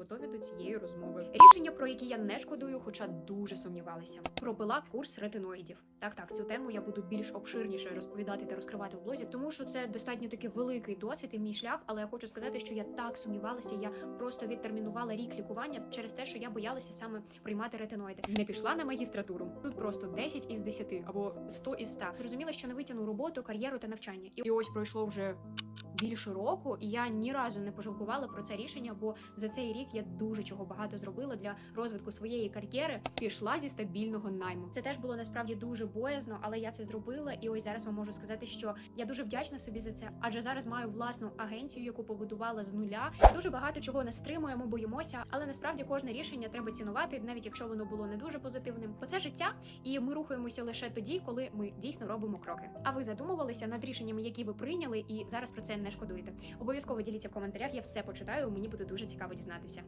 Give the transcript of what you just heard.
готові до цієї розмови. Рішення, про які я не шкодую, хоча дуже сумнівалася. Пропила курс ретиноїдів. Так, так, цю тему я буду більш обширніше розповідати та розкривати в блозі, тому що це достатньо таки великий досвід і мій шлях. Але я хочу сказати, що я так сумнівалася. Я просто відтермінувала рік лікування через те, що я боялася саме приймати ретиноїди. Не пішла на магістратуру. Тут просто 10 із 10 або 100 із 100. Зрозуміла, що не витягну роботу, кар'єру та навчання. І ось пройшло вже більше року, і я ні разу не пожалкувала про це рішення, бо за цей рік я дуже чого багато зробила для розвитку своєї кар'єри. Пішла зі стабільного найму. Це теж було насправді дуже боязно, але я це зробила. І ось зараз вам можу сказати, що я дуже вдячна собі за це, адже зараз маю власну агенцію, яку побудувала з нуля. Дуже багато чого нас стримує, ми боїмося, але насправді кожне рішення треба цінувати, навіть якщо воно було не дуже позитивним. Бо це життя, і ми рухаємося лише тоді, коли ми дійсно робимо кроки. А ви задумувалися над рішеннями, які ви прийняли, і зараз про це не шкодуєте. Обов'язково діліться в коментарях. Я все почитаю. Мені буде дуже цікаво дізнатися.